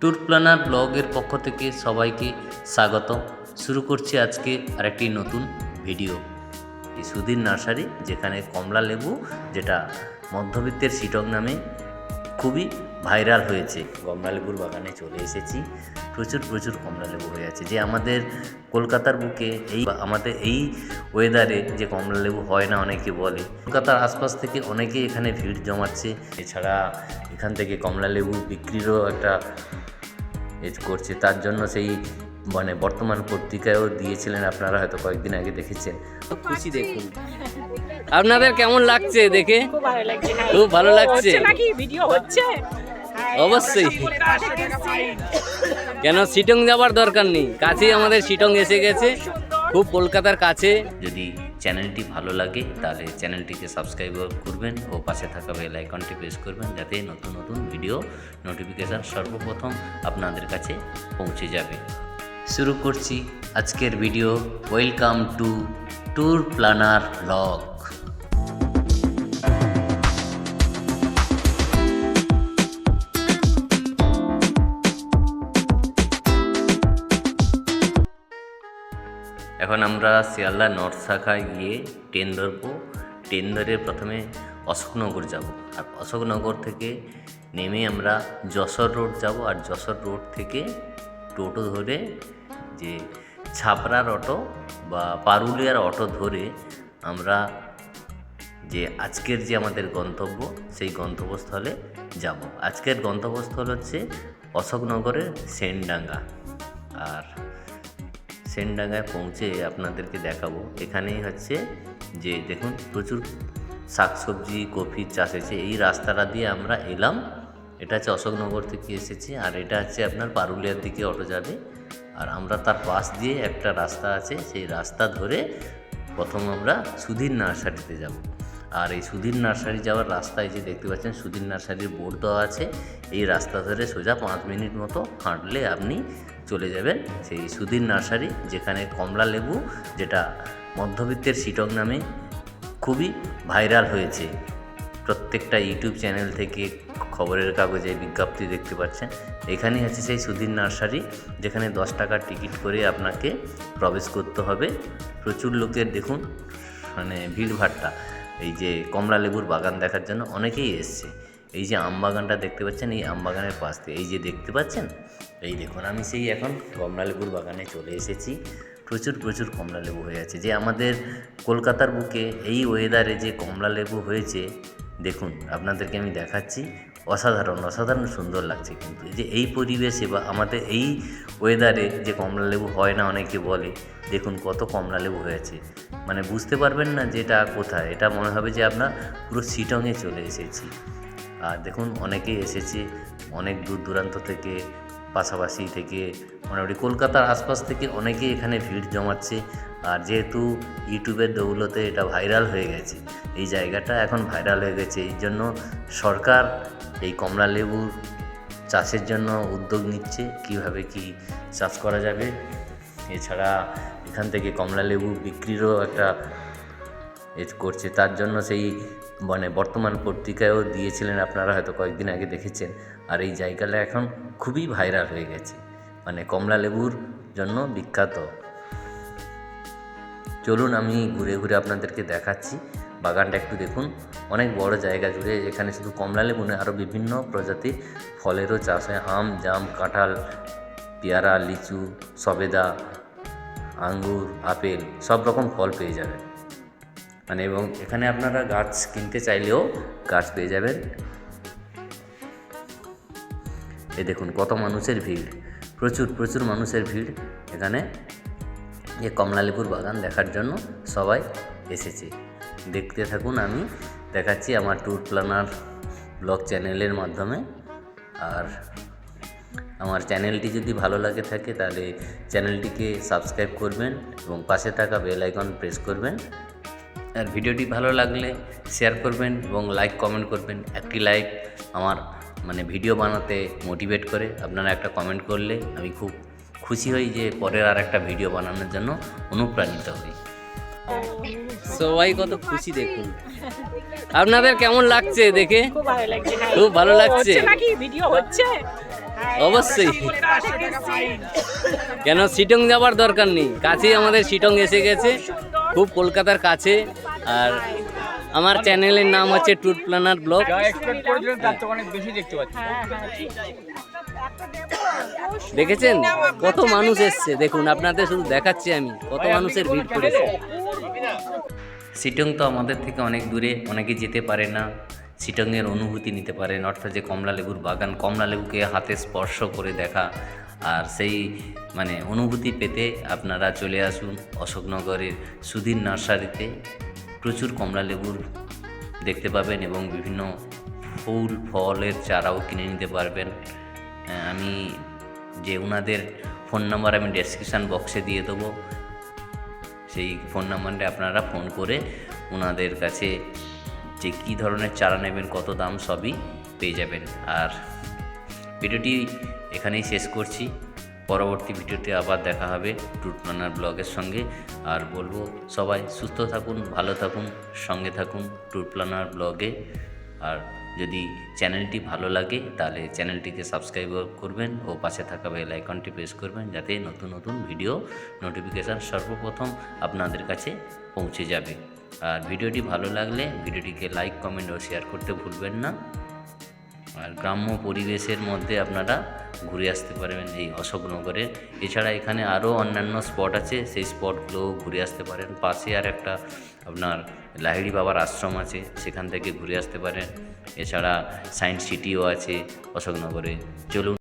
Tour planner ব্লগের পক্ষ থেকে সবাইকে স্বাগত শুরু করছি আজকে আরেকটি নতুন ভিডিও। সুধীর নার্সারি, যেখানে কমলা লেবু, যেটা মধ্যবিত্তের সিটক নামে খুবই ভাইরাল হয়েছে। কমলা লেবুর বাগানে চলে এসেছি। প্রচুর প্রচুর কমলা লেবু হয়ে আছে। যে আমাদের কলকাতার বুকে এই, আমাদের এই ওয়েদারে যে কমলা লেবু হয় না অনেকে বলে, কলকাতার আশপাশ থেকে অনেকেই এখানে ভিড় জমাচ্ছে। এছাড়া এখান থেকে কমলা লেবু বিক্রিরও একটা করছে। তার জন্য সেই মানে বর্তমান পত্রিকায়ও দিয়েছিলেন আপনারা হয়তো কয়েকদিন আগে দেখেছেন। খুশি দেখুন। আপনাদের কেমন লাগছে দেখে? খুব ভালো লাগছে হ্যাঁ। খুব ভালো লাগছে। হচ্ছে নাকি? ভিডিও হচ্ছে? হ্যাঁ, অবশ্যই। কেন সিটং যাবার দরকার নেই? কাছেই আমাদের সিটং এসে গেছে। খুব কলকাতার কাছে। যদি চ্যানেলটি ভালো লাগে তাহলে চ্যানেলটিকে সাবস্ক্রাইব করবেন ও পাশে থাকা বেল আইকনটি প্রেস করবেন যাতে নতুন নতুন ভিডিও নোটিফিকেশান সর্বপ্রথম আপনাদের কাছে পৌঁছে যাবে। শুরু করছি আজকের video. Welcome to tour planner vlog এখন আমরা শিয়ালদা নর্থ শাখায় গিয়ে ট্রেন ধরবো। ট্রেন ধরে প্রথমে অশোকনগর যাব। আর অশোকনগর থেকে নেমে আমরা যশোর রোড যাব। আর যশোর রোড থেকে টোটো ধরে যে ছাপড়ার অটো বা পারুলিয়ার অটো ধরে আমরা যে আজকের যে আমাদের গন্তব্য, সেই গন্তব্যস্থলে যাব। আজকের গন্তব্যস্থল হচ্ছে অশোকনগরের সেনডাঙ্গা। আর সেনডাঙ্গায় পৌঁছে আপনাদেরকে দেখাবো। এখানেই হচ্ছে যে দেখুন প্রচুর শাকসবজি কফির চাষ হয়েছে। এই রাস্তাটা দিয়ে আমরা এলাম। এটা হচ্ছে অশোকনগর থেকে এসেছি আর এটা হচ্ছে আপনার পারুলিয়ার দিকে অটো যাবে। আর আমরা তার পাশ দিয়ে একটা রাস্তা আছে। সেই রাস্তা ধরে প্রথম আমরা সুধীর নার্সারিতে যাব। আর এই সুধীর নার্সারি যাওয়ার রাস্তায় যে দেখতে পাচ্ছেন, সুধীর নার্সারির বোর্ড দেওয়া আছে। এই রাস্তা ধরে সোজা পাঁচ মিনিট মতো হাঁটলে আপনি চলে যাবেন সেই সুধীর নার্সারি, যেখানে কমলা লেবু, যেটা মধ্যবিত্তের সিটক নামে খুবই ভাইরাল হয়েছে। প্রত্যেকটা ইউটিউব চ্যানেল থেকে খবরের কাগজে বিজ্ঞপ্তি দেখতে পাচ্ছেন। এখানেই হচ্ছে সেই সুধীর নার্সারি, যেখানে দশ টাকার টিকিট করে আপনাকে প্রবেশ করতে হবে। প্রচুর লোকের দেখুন মানে ভিড়ভাট্টা এই যে কমলা লেবুর বাগান দেখার জন্য অনেকেই এসছে। এই যে আম বাগানটা দেখতে পাচ্ছেন, এই আম বাগানের পাশ দিয়ে। এই যে দেখতে পাচ্ছেন? এই দেখুন, আমি সেই এখন কমলা লেবুর বাগানে চলে এসেছি। প্রচুর প্রচুর কমলা লেবু হয়ে আছে। যে আমাদের কলকাতার বুকে এই ওয়েদারে যে কমলা লেবু হয়েছে, দেখুন, আপনাদেরকে আমি দেখাচ্ছি। অসাধারণ অসাধারণ সুন্দর লাগছে কিন্তু। যে এই পরিবেশে বা আমাদের এই ওয়েদারে যে কমলা লেবু হয় না অনেকে বলে, দেখুন কত কমলা লেবু হয়েছে মানে বুঝতে পারবেন না যে এটা কোথায়। এটা মনে হবে যে আপনার পুরো সিটংয়ে চলে এসেছি। আর দেখুন, অনেকেই এসেছে, অনেক দূর দূরান্ত থেকে, পাশাপাশি থেকে, মোটামুটি কলকাতার আশপাশ থেকে অনেকেই এখানে ভিড় জমাচ্ছে। আর যেহেতু ইউটিউবের দৌলতে এটা ভাইরাল হয়ে গেছে, এই জায়গাটা এখন ভাইরাল হয়ে গেছে। এই জন্য সরকার এই কমলা লেবুর চাষের জন্য উদ্যোগ নিচ্ছে, কীভাবে কি চাষ করা যাবে। এছাড়া এখান থেকে কমলা লেবু বিক্রিরও একটা এজ করছে। তার জন্য সেই মানে বর্তমান পত্রিকায়ও দিয়েছিলেন, আপনারা হয়তো কয়েকদিন আগে দেখেছেন। আর এই জায়গাটা এখন খুবই ভাইরাল হয়ে গেছে। মানে কমলা লেবুর জন্য বিখ্যাত। চলুন আমি ঘুরে ঘুরে আপনাদেরকে দেখাচ্ছি। বাগানটা একটু দেখুন। অনেক বড় জায়গা জুড়ে এখানে শুধু কমলা লেবু নয়, আরও বিভিন্ন প্রজাতির ফলেরও চাষ হয়। আম, জাম, কাঁঠাল, পেয়ারা, লিচু, সবেদা, আঙ্গুর, আপেল, সব রকম ফল পেয়ে যাবেন। মানে এবং এখানে আপনারা গাছ কিনতে চাইলেও গাছ পেয়ে যাবেন। এ দেখুন কত মানুষের ভিড়, প্রচুর প্রচুর মানুষের ভিড় এখানে। যে কমলালেবুর বাগান দেখার জন্য সবাই এসেছে। দেখতে থাকুন আমি, দেখাচ্ছি আমার ট্যুর প্ল্যানার ব্লগ চ্যানেলের মাধ্যমে। আর আমার চ্যানেলটি যদি ভালো লাগে থাকে তাহলে চ্যানেলটিকে সাবস্ক্রাইব করবেন এবং পাশে থাকা বেল আইকন প্রেস করবেন। আর ভিডিওটি ভালো লাগলে শেয়ার করবেন এবং লাইক কমেন্ট করবেন। একটি লাইক আমার মানে ভিডিও বানাতে মোটিভেট করে। আপনারা একটা কমেন্ট করলে আমি খুব খুশি হই যে পরের আর একটা ভিডিও বানানোর জন্য অনুপ্রাণিত হই। সবাই কত খুশি দেখুন। আপনাদের কেমন লাগছে দেখে? খুব ভালো লাগছে হ্যাঁ। খুব ভালো লাগছে। হচ্ছে নাকি ভিডিও হচ্ছে? অবশ্যই। কেন সিটং যাবার দরকার নেই। কাছেই আমাদের সিটং এসে গেছে। খুব কলকাতার কাছে আর আমার চ্যানেলের নাম হচ্ছে ট্যুর প্ল্যানার ব্লগ। যা এক্সপেক্ট করেছিলেন তার থেকে অনেক বেশি দেখতে পাচ্ছি। ঠিক দেখেছেন? কত মানুষ এসছে। দেখুন আপনাদের শুধু দেখাচ্ছি আমি কত মানুষের ভিড় করেছে সিটং তো আমাদের থেকে অনেক দূরে অনেকে যেতে পারে না। সিটংয়ের অনুভূতি নিতে পারেন অর্থাৎ যে কমলা লেবুর বাগান কমলা লেবুকে হাতে স্পর্শ করে দেখা। আর সেই মানে অনুভূতি পেতে আপনারা চলে আসুন অশোকনগরের সুধীর নার্সারিতে। প্রচুর কমলা লেবুর দেখতে পাবেন এবং বিভিন্ন ফুল, ফলের চারাও কিনে নিতে পারবেন। আমি যে ওনাদের ফোন নাম্বার আমি ডেসক্রিপশান বক্সে দিয়ে দেবো। সেই ফোন নাম্বারে আপনারা ফোন করে ওনাদের কাছে যে কী ধরনের চারা নেবেন, কত দাম সবই পেয়ে যাবেন। আর ভিডিওটি এখানেই শেষ করছি। পরবর্তী ভিডিওতে আবার দেখা হবে প্ল্যানার ব্লগের সঙ্গে। আর বলব সবাই সুস্থ থাকুন, ভালো থাকুন, সঙ্গে থাকুন ট্যুর প্ল্যানার ব্লগে। আর যদি চ্যানেলটি ভালো লাগে, তাহলে চ্যানেলটিকে সাবস্ক্রাইব করবেন ও পাশে থাকা বেল আইকনটি প্রেস করবেন যাতে নতুন নতুন ভিডিও নোটিফিকেশান সর্বপ্রথম আপনাদের কাছে পৌঁছে যাবে। আর ভিডিওটি ভালো লাগলে ভিডিওটিকে লাইক, কমেন্ট ও শেয়ার করতে ভুলবেন না। আর গ্রাম্য পরিবেশের মধ্যে আপনারা ঘুরে আসতে পারবেন এই অশোকনগরে এছাড়া এখানে আরও অন্যান্য স্পট আছে, সেই স্পটগুলোও ঘুরে আসতে পারেন। পাশে আর একটা আপনার লাহিড়ি বাবার আশ্রম আছে, সেখান থেকে ঘুরে আসতে পারেন। এছাড়া সায়েন্স সিটিও আছে অশোকনগরে। চলুন